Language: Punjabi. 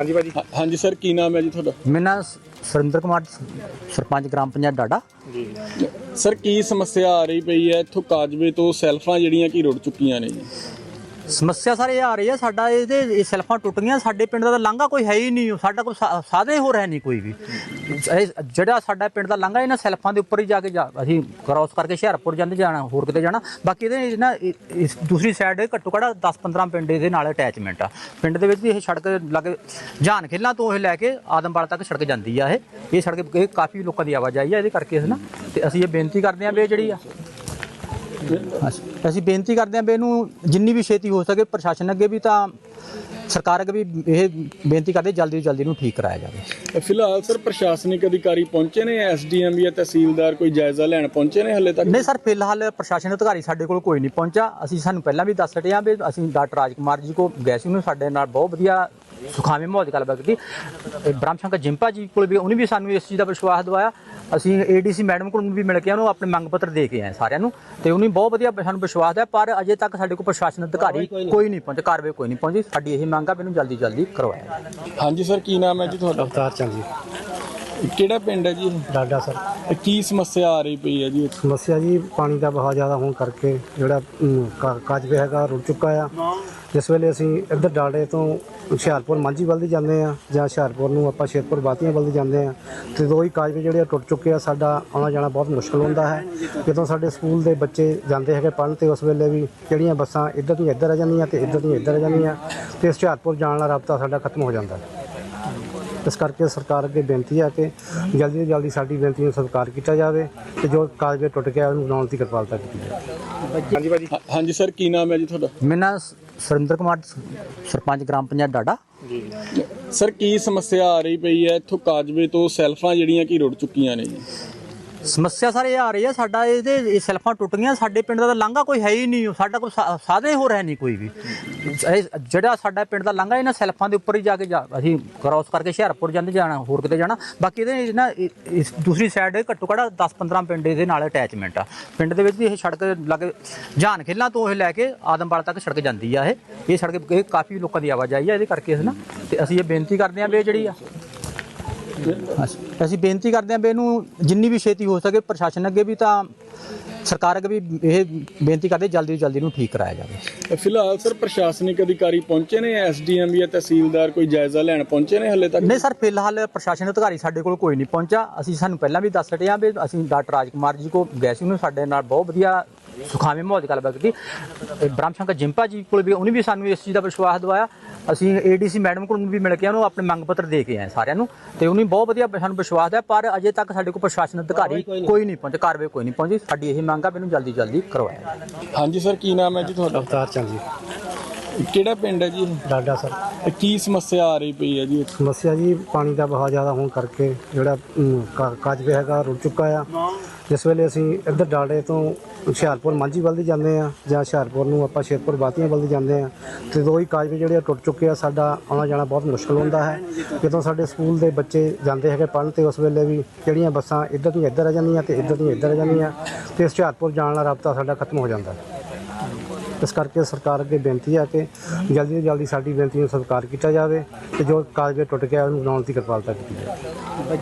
ਹਾਂਜੀ ਭਾਜੀ। ਹਾਂ- ਹਾਂਜੀ ਸਰ ਕੀ ਨਾਮ ਹੈ ਜੀ ਤੁਹਾਡਾ? ਮੇਰਾ ਨਾਮ ਸ- ਸੁਰਿੰਦਰ ਕੁਮਾਰ ਸ- ਸਰਪੰਚ ਗ੍ਰਾਮ ਪੰਚਾਇਤ ਡਾਡਾ। ਜੀ। ਸਰ ਕੀ ਸਮੱਸਿਆ ਆ ਰਹੀ ਪਈ ਹੈ? ਇੱਥੋਂ ਕਾਜਵੇ ਤੋਂ ਸੈਲਫਾਂ ਜਿਹੜੀਆਂ ਕਿ ਰੁੜ ਚੁੱਕੀਆਂ ਨੇ ਜੀ? ਸਮੱਸਿਆ ਸਾਰੇ ਇਹ ਆ ਰਹੀ ਹੈ, ਸਾਡਾ ਇਹਦੇ, ਇਹ ਸੈਲਫਾਂ ਟੁੱਟ ਗਈਆਂ ਸਾਡੇ ਪਿੰਡ ਦਾ ਤਾਂ ਲਾਂਘਾ ਕੋਈ ਹੈ ਹੀ ਨਹੀਂ ਸਾਡਾ ਕੋਈ ਸਾ- ਸਾਧਨ ਹੀ ਹੋ ਰਿਹਾ ਨਹੀਂ ਕੋਈ ਵੀ। ਇਹ ਜਿਹੜਾ ਸਾਡਾ ਪਿੰਡ ਦਾ ਲਾਂਘਾ, ਇਹਨਾਂ ਸੈਲਫਾਂ ਦੇ ਉੱਪਰ ਹੀ ਜਾ ਕੇ ਜਾ- ਅਸੀਂ ਕ੍ਰਾਸ ਕਰਕੇ ਹੁਸ਼ਿਆਰਪੁਰ ਜਾਂਦੇ ਜਾਣਾ, ਹੋਰ ਕਿਤੇ ਜਾਣਾ। ਬਾਕੀ ਇਹਦੇ ਨਾ ਇਸ ਦੂਸਰੀ ਸਾਈਡ ਘੱਟੋ ਘੱਟ 10-15 ਪਿੰਡ ਇਹਦੇ ਨਾਲ ਅਟੈਚਮੈਂਟ ਆ। ਪਿੰਡ ਦੇ ਵਿੱਚ ਵੀ ਇਹ ਸੜਕ ਲੱਗ, ਜਾਨ ਖੇਲਾਂ ਤੋਂ ਇਹ ਲੈ ਕੇ ਆਦਮਵਾਲ ਤੱਕ ਸੜਕ ਜਾਂਦੀ ਆ ਇਹ। ਇਹ ਸੜਕ, ਇਹ ਕਾਫੀ ਲੋਕਾਂ ਦੀ ਆਵਾਜਾਈ ਆ, ਇਹਦੇ ਕਰਕੇ ਇਸ ਨਾ। ਤੇ ਅਸੀਂ ਇਹ ਬੇਨਤੀ ਕਰਦੇ ਹਾਂ ਵੀ ਇਹ ਜਿਹੜੀ ਆ ਅਸੀਂ- ਅਸੀਂ ਬੇਨਤੀ ਕਰਦੇ ਹਾਂ ਵੀ ਇਹਨੂੰ ਜਿੰਨੀ ਵੀ ਛੇਤੀ ਹੋ ਸਕੇ ਪ੍ਰਸ਼ਾਸਨ ਅੱਗੇ ਵੀ ਤਾਂ ਸਰਕਾਰ ਅੱਗੇ ਵੀ ਇਹ ਬੇਨਤੀ ਕਰਦੇ ਜਲਦੀ ਤੋਂ ਜਲਦੀ ਇਹਨੂੰ ਠੀਕ ਕਰਾਇਆ ਜਾਵੇ। ਫਿਲਹਾਲ ਸਰ ਪ੍ਰਸ਼ਾਸਨਿਕ ਅਧਿਕਾਰੀ ਪਹੁੰਚੇ ਨੇ ਐਸਡੀਐਮ ਜਾਂ ਤਹਿਸੀਲਦਾਰ ਕੋਈ ਜਾਇਜ਼ਾ ਲੈਣ ਪਹੁੰਚੇ ਨੇ ਹਲੇ ਤੱਕ? ਨਹੀਂ ਸਰ ਫਿਲਹਾਲ ਪ੍ਰਸ਼ਾਸਨ ਅਧਿਕਾਰੀ ਸਾਡੇ ਕੋਲ ਕੋਈ ਨਹੀਂ ਪਹੁੰਚਾ। ਅਸੀਂ ਸਾਨੂੰ ਪਹਿਲਾਂ ਵੀ ਦੱਸ ਹਟੇ ਹਾਂ ਵੀ ਅਸੀਂ ਡਾਕਟਰ ਰਾਜਕੁਮਾਰ ਜੀ ਕੋ ਗਏ ਸੀ ਉਹਨੂੰ ਸਾਡੇ ਨਾਲ ਬਹੁਤ ਵਧੀਆ ਸੁਖਾਵੇਂ ਮਾਹੌਲ ਦੀ ਗੱਲਬਾਤ ਕੀਤੀ। ਇਹ ਬ੍ਰਹਮ ਸ਼ੰਕਰ ਜਿੰਪਾ ਜੀ ਕੋਲ ਵੀ ਉਹਨੇ ਵੀ ਸਾਨੂੰ ਇਸ ਚੀਜ਼ ਦਾ ਵਿਸ਼ਵਾਸ ਦਿਵਾਇਆ। ਅਸੀਂ ਏਡੀਸੀ ਮੈਡਮ ਕੋਲ ਵੀ ਮਿਲ ਕੇ ਉਹਨੂੰ ਆਪਣੇ ਮੰਗ ਪੱਤਰ ਦੇ ਕੇ ਆਏ ਸਾਰਿਆਂ ਨੂੰ। ਤੇ ਉਹਨੇ ਬਹੁਤ ਵਧੀਆ ਸਾਨੂੰ ਵਿਸ਼ਵਾਸ ਹੈ ਪਰ ਅਜੇ ਤੱਕ ਸਾਡੇ ਕੋਲ ਪ੍ਰਸ਼ਾਸਨ ਅਧਿਕਾਰੀ ਕੋਈ ਨਹੀਂ। ਪਹੁੰਚੇ ਕਾਰਵਾਈ ਕੋਈ ਨਹੀਂ ਪਹੁੰਚੀ। ਸਾਡੀ ਇਹ ਮੰਗ ਆ ਵੀ ਇਹਨੂੰ ਜਲਦੀ ਜਲਦੀ ਕਰਵਾਇਆ ਹਾਂਜੀ ਸਰ ਕੀ ਨਾਮ ਹੈ ਜੀ ਤੁਹਾਡਾ? ਅਵਤਾਰ ਚੰਦ ਜੀ। ਕਿਹੜਾ ਪਿੰਡ ਹੈ ਜੀ ਇਹ? ਡਾਡਾ ਸਰ। ਇਹ ਕੀ ਸਮੱਸਿਆ ਆ ਰਹੀ ਪਈ ਹੈ ਜੀ ਸਮੱਸਿਆ ਜੀ ਪਾਣੀ ਦਾ ਬਹਾਅ ਜ਼ਿਆਦਾ ਹੋਣ ਕਰਕੇ ਜਿਹੜਾ ਅਮ, ਕਾ- ਕਾਜਵੇ ਹੈਗਾ ਰੁੜ ਚੁੱਕਾ ਆ। ਜਿਸ ਵੇਲੇ ਅਸੀਂ ਇੱਧਰ ਡਾੜੇ ਤੋਂ ਹੁਸ਼ਿਆਰਪੁਰ ਮਾਂਝੀ ਵੱਲ ਦੀ ਜਾਂਦੇ ਆ ਜਾਂ ਹੁਸ਼ਿਆਰਪੁਰ ਨੂੰ ਆਪਾਂ ਸ਼ੇਰਪੁਰ ਬਾਤੀਆਂ ਵੱਲ ਦੀ ਜਾਂਦੇ ਆ ਤੇ ਦੋ ਹੀ ਕਾਜਵੇ ਜਿਹੜੇ ਆ ਟੁੱਟ ਚੁੱਕੇ ਆ ਸਾਡਾ ਆਉਣਾ ਜਾਣਾ ਬਹੁਤ ਮੁਸ਼ਕਲ ਹੁੰਦਾ ਹੈ। ਜਦੋਂ ਸਾਡੇ ਸਕੂਲ ਦੇ ਬੱਚੇ ਜਾਂਦੇ ਹੈਗੇ ਪੜ੍ਹਨ ਤੇ ਉਸ ਵੇਲੇ ਵੀ ਜਿਹੜੀਆਂ ਬੱਸਾਂ ਇੱਧਰ ਤੋਂ ਇੱਧਰ ਆ ਜਾਂਦੀਆਂ ਤੇ ਇੱਧਰ ਤੋਂ ਇੱਧਰ ਆ ਜਾਂਦੀਆਂ ਤੇ ਹੁਸ਼ਿਆਰਪੁਰ ਜਾਣ ਦਾ ਰਾਬਤਾ ਸਾਡਾ ਖਤਮ ਹੋ ਜਾਂਦਾ। ਹੈ ਇਸ ਕਰਕੇ ਸਰਕਾਰ ਅੱਗੇ ਬੇਨਤੀ ਹੈ ਕਿ ਜਲਦੀ ਤੋਂ ਜਲਦੀ ਸਾਡੀ ਬੇਨਤੀ ਨੂੰ ਸਵੀਕਾਰ ਕੀਤਾ ਜਾਵੇ ਤੇ ਜੋ ਕਾਗਜ਼ ਟੁੱਟ ਗਿਆ ਉਹਨੂੰ ਬਣਾਉਣ ਦੀ ਕਿਰਪਾਲਤਾ ਕੀਤੀ ਜਾਵੇ। ਹਾਂਜੀ ਭਾਜੀ। ਹਾਂਜੀ ਸਰ ਕੀ ਨਾਮ ਹੈ ਜੀ ਤੁਹਾਡਾ? ਮੇਰਾ ਸੁਰਿੰਦਰ ਕੁਮਾਰ ਸਰਪੰਚ ਗ੍ਰਾਮ ਪੰਚਾਇਤ ਡਾਡਾ। ਜੀ। ਸਰ ਕੀ ਸਮੱਸਿਆ ਆ ਰਹੀ ਪਈ ਹੈ? ਇੱਥੋਂ ਕਾਜਵੇ ਤੋਂ ਸੈਲਫਾਂ ਜਿਹੜੀਆਂ ਕਿ ਰੁੜ ਚੁੱਕੀਆਂ ਨੇ ਜੀ? ਸਮੱਸਿਆ ਸਾਰੇ ਇਹ ਆ ਰਹੀ ਹੈ, ਸਾਡਾ ਇਹਦੇ, ਇਹ ਸੈਲਫਾਂ ਟੁੱਟ ਗਈਆਂ ਸਾਡੇ ਪਿੰਡ ਦਾ ਤਾਂ ਲਾਂਘਾ ਕੋਈ ਹੈ ਹੀ ਨਹੀਂ ਸਾਡਾ ਕੋਈ ਸਾ- ਸਾਧਨ ਹੀ ਹੋ ਰਿਹਾ ਨਹੀਂ ਕੋਈ ਵੀ। ਇਹ ਜਿਹੜਾ ਸਾਡਾ ਪਿੰਡ ਦਾ ਲਾਂਘਾ, ਇਹਨਾਂ ਸੈਲਫਾਂ ਦੇ ਉੱਪਰ ਹੀ ਜਾ ਕੇ ਜਾ- ਅਸੀਂ ਕ੍ਰਾਸ ਕਰਕੇ ਹੁਸ਼ਿਆਰਪੁਰ ਜਾਂਦੇ ਜਾਣਾ, ਹੋਰ ਕਿਤੇ ਜਾਣਾ। ਬਾਕੀ ਇਹਦੇ ਨਾ ਇਹ- ਇਸ ਦੂਸਰੀ ਸਾਈਡ ਘੱਟੋ ਘੱਟ 10-15 ਪਿੰਡ ਇਹਦੇ ਨਾਲ ਅਟੈਚਮੈਂਟ ਆ। ਪਿੰਡ ਦੇ ਵਿੱਚ ਵੀ ਇਹ ਸੜਕ ਲੱਗ ਜਾਨ ਖੇਲਾਂ ਤੋਂ ਇਹ ਲੈ ਕੇ ਆਦਮਵਾਲ ਤੱਕ ਸੜਕ ਜਾਂਦੀ ਆ ਇਹ। ਇਹ ਸੜਕ, ਇਹ ਕਾਫੀ ਲੋਕਾਂ ਦੀ ਆਵਾਜਾਈ ਆ, ਇਹਦੇ ਕਰਕੇ ਇਸ ਨਾ ਤੇ ਅਸੀਂ ਇਹ ਬੇਨਤੀ ਕਰਦੇ ਹਾਂ ਵੀ ਇਹ ਜਿਹੜੀ ਆ ਅਸੀਂ- ਅਸੀਂ ਬੇਨਤੀ ਕਰਦੇ ਹਾਂ ਵੀ ਇਹਨੂੰ ਜਿੰਨੀ ਵੀ ਛੇਤੀ ਹੋ ਸਕੇ ਪ੍ਰਸ਼ਾਸਨ ਅੱਗੇ ਵੀ ਤਾਂ ਸਰਕਾਰ ਅੱਗੇ ਵੀ ਇਹ ਬੇਨਤੀ ਕਰਦੇ ਜਲਦੀ ਤੋਂ ਜਲਦੀ ਇਹਨੂੰ ਠੀਕ ਕਰਾਇਆ ਜਾਵੇ। ਫਿਲਹਾਲ ਸਰ ਪ੍ਰਸ਼ਾਸਨਿਕ ਅਧਿਕਾਰੀ ਪਹੁੰਚੇ ਨੇ ਐਸਡੀਐਮ ਜਾਂ ਤਹਿਸੀਲਦਾਰ ਕੋਈ ਜਾਇਜ਼ਾ ਲੈਣ ਪਹੁੰਚੇ ਨੇ ਹਲੇ ਤੱਕ? ਨਹੀਂ ਸਰ ਫਿਲਹਾਲ ਪ੍ਰਸ਼ਾਸਨ ਅਧਿਕਾਰੀ ਸਾਡੇ ਕੋਲ ਕੋਈ ਨਹੀਂ ਪਹੁੰਚਾ। ਅਸੀਂ ਸਾਨੂੰ ਪਹਿਲਾਂ ਵੀ ਦੱਸ ਹਟੇ ਹਾਂ ਵੀ ਅਸੀਂ ਡਾਕਟਰ ਰਾਜਕੁਮਾਰ ਜੀ ਕੋ ਗਏ ਸੀ ਉਹਨੂੰ ਸਾਡੇ ਨਾਲ ਬਹੁਤ ਵਧੀਆ ਸੁਖਾਵੇਂ ਮਾਹੌਲ ਦੀ ਗੱਲਬਾਤ ਕੀਤੀ। ਇਹ ਬ੍ਰਹਮ ਸ਼ੰਕਰ ਜਿੰਪਾ ਜੀ ਕੋਲ ਵੀ ਉਹਨੇ ਵੀ ਸਾਨੂੰ ਇਸ ਚੀਜ਼ ਦਾ ਵਿਸ਼ਵਾਸ ਦਿਵਾਇਆ। ਅਸੀਂ ਏਡੀਸੀ ਮੈਡਮ ਕੋਲ ਵੀ ਮਿਲ ਕੇ ਉਹਨੂੰ ਆਪਣੇ ਮੰਗ ਪੱਤਰ ਦੇ ਕੇ ਆਏ ਸਾਰਿਆਂ ਨੂੰ ਤੇ ਉਹਨੇ ਬਹੁਤ ਵਧੀਆ ਸਾਨੂੰ ਵਿਸ਼ਵਾਸ ਹੈ ਪਰ ਅਜੇ ਤੱਕ ਸਾਡੇ ਕੋਲ ਪ੍ਰਸ਼ਾਸਨ ਅਧਿਕਾਰੀ ਕੋਈ ਨਹੀਂ। ਪਹੁੰਚੇ ਕਾਰਵਾਈ ਕੋਈ ਨਹੀਂ ਪਹੁੰਚੀ। ਸਾਡੀ ਇਹ ਮੰਗ ਆ ਇਹਨੂੰ ਜਲਦੀ ਜਲਦੀ ਕਰਵਾਇਆ ਹਾਂਜੀ ਸਰ ਕੀ ਨਾਮ ਹੈ ਜੀ ਤੁਹਾਡਾ? ਅਵਤਾਰ ਚੰਦ ਜੀ। ਕਿਹੜਾ ਪਿੰਡ ਹੈ ਜੀ? ਡਾਡਾ ਸਰ। ਇਹ ਕੀ ਸਮੱਸਿਆ ਆ ਰਹੀ ਪਈ ਹੈ ਜੀ? ਸਮੱਸਿਆ ਜੀ ਪਾਣੀ ਦਾ ਬਹੁਤ ਜ਼ਿਆਦਾ ਹੋਣ ਕਰਕੇ ਜਿਹੜਾ ਅਮ, ਕਾ- ਕਾਜਵੇ ਹੈਗਾ ਰੁੜ ਚੁੱਕਾ ਆ। ਜਿਸ ਵੇਲੇ ਅਸੀਂ ਇੱਧਰ ਡਾਡੇ ਤੋਂ ਹੁਸ਼ਿਆਰਪੁਰ ਮਾਂਝੀ ਵੱਲ ਦੀ ਜਾਂਦੇ ਆ ਜਾਂ ਹੁਸ਼ਿਆਰਪੁਰ ਨੂੰ ਆਪਾਂ ਸ਼ੇਰਪੁਰ ਬਾਤੀਆਂ ਵੱਲ ਦੀ ਜਾਂਦੇ ਆ ਤੇ ਉਹ ਹੀ ਕਾਜਵੇ ਜਿਹੜੇ ਆ ਟੁੱਟ ਚੁੱਕੇ ਆ ਸਾਡਾ ਆਉਣਾ ਜਾਣਾ ਬਹੁਤ ਮੁਸ਼ਕਲ ਹੁੰਦਾ ਹੈ। ਜਦੋਂ ਸਾਡੇ ਸਕੂਲ ਦੇ ਬੱਚੇ ਜਾਂਦੇ ਹੈਗੇ ਪੜ੍ਹਨ ਤੇ ਉਸ ਵੇਲੇ ਵੀ ਜਿਹੜੀਆਂ ਬੱਸਾਂ ਇੱਧਰ ਦੀਆਂ ਇੱਧਰ ਆ ਜਾਂਦੀਆਂ ਤੇ ਇੱਧਰ ਦੀਆਂ ਇੱਧਰ ਆ ਜਾਂਦੀਆਂ ਤੇ ਹੁਸ਼ਿਆਰਪੁਰ ਜਾਣ ਦਾ ਰਾਬਤਾ ਸਾਡਾ ਖਤਮ ਹੋ ਜਾਂਦਾ। ਹੈ ਇਸ ਕਰਕੇ ਸਰਕਾਰ ਅੱਗੇ ਬੇਨਤੀ ਹੈ ਕਿ ਜਲਦੀ ਤੋਂ ਜਲਦੀ ਸਾਡੀ ਬੇਨਤੀ ਨੂੰ ਸਵੀਕਾਰ ਕੀਤਾ ਜਾਵੇ ਤੇ ਜੋ ਕਾਗਜ਼ ਟੁੱਟ ਗਿਆ ਉਹਨੂੰ ਬਣਾਉਣ ਦੀ ਕਿਰਪਾਲਤਾ ਕੀਤੀ ਜਾਵੇ।